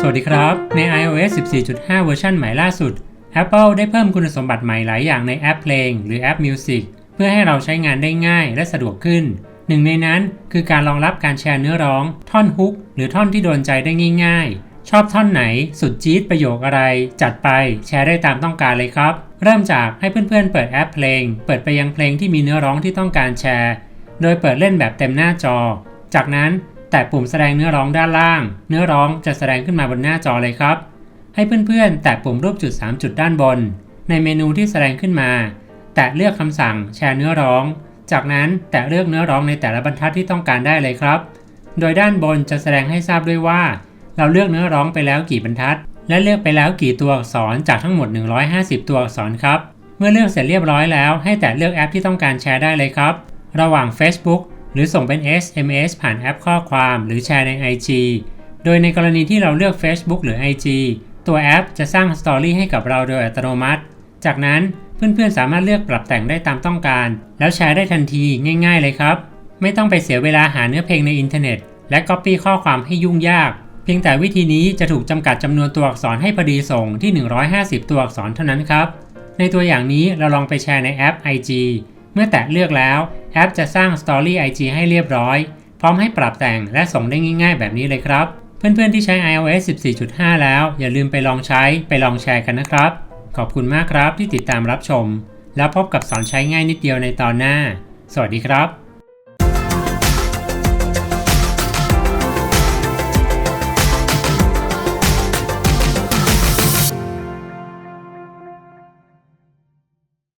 สวัสดีครับ ใน iOS 14.5 เวอร์ชันใหม่ล่าสุด Apple ได้เพิ่มคุณสมบัติใหม่หลายอย่างในแอปเพลง หรือแอป Music เพื่อให้เราใช้งานได้ง่ายและสะดวกขึ้น หนึ่งในนั้นคือการรองรับการแชร์เนื้อร้อง ท่อนฮุก หรือท่อนที่โดนใจได้ง่าย ๆ ชอบท่อนไหน สุดจี๊ดประโยคอะไร จัดไปแชร์ได้ตามต้องการเลยครับ เริ่มจากให้เพื่อนๆเปิดแอปเพลง เปิดไปยังเพลงที่มีเนื้อร้องที่ต้องการแชร์ โดยเปิดเล่นแบบเต็มหน้าจอ จากนั้น แตะปุ่มแสดงเนื้อร้องด้านล่าง เนื้อร้องจะแสดงขึ้นมาบนหน้าจอเลยครับ ให้เพื่อนๆ แตะปุ่มรูปจุด 3 จุดด้านบน ในเมนูที่แสดงขึ้นมา แตะเลือกคำสั่งแชร์เนื้อร้อง จากนั้นแตะเลือกเนื้อร้องในแต่ละบรรทัดที่ต้องการได้เลยครับ โดยด้านบนจะแสดงให้ทราบด้วยว่า เราเลือกเนื้อร้องไปแล้วกี่บรรทัด และเลือกไปแล้วกี่ตัวอักษรจากทั้งหมด 150 ตัวอักษรครับ เมื่อเลือกเสร็จเรียบร้อยแล้ว ให้แตะเลือกแอปที่ต้องการแชร์ได้เลยครับ ระหว่าง Facebook หรือส่งเป็น SMS ผ่านแอปข้อความหรือแชร์ใน IG โดยในกรณีที่เราเลือก Facebook หรือ IG ตัวแอปจะสร้างสตอรี่ให้กับเราโดยอัตโนมัติ จากนั้นเพื่อนๆสามารถเลือกปรับแต่งได้ตามต้องการ แล้วแชร์ได้ทันทีง่ายๆเลยครับ ไม่ต้องไปเสียเวลาหาเนื้อเพลงในอินเทอร์เน็ต และ Copy ข้อความให้ยุ่งยาก เพียงแต่วิธีนี้จะถูกจำกัดจำนวนตัวอักษรให้พอดีส่งที่ 150 ตัวอักษรเท่านั้นครับ ในตัวอย่างนี้เราลองไปแชร์ในแอป IG เมื่อแตะเลือกแล้วแอปจะสร้าง Story IG ให้เรียบร้อย พร้อมให้ปรับแต่งและส่งได้ง่าย ๆ แบบนี้เลยครับ เพื่อนๆที่ใช้ iOS 14.5 แล้ว อย่าลืมไปลองใช้ไปลองแชร์กันนะครับ ขอบคุณมากครับที่ติดตามรับชม แล้วพบกับสอนใช้ง่ายนิดเดียวในตอนหน้า สวัสดีครับ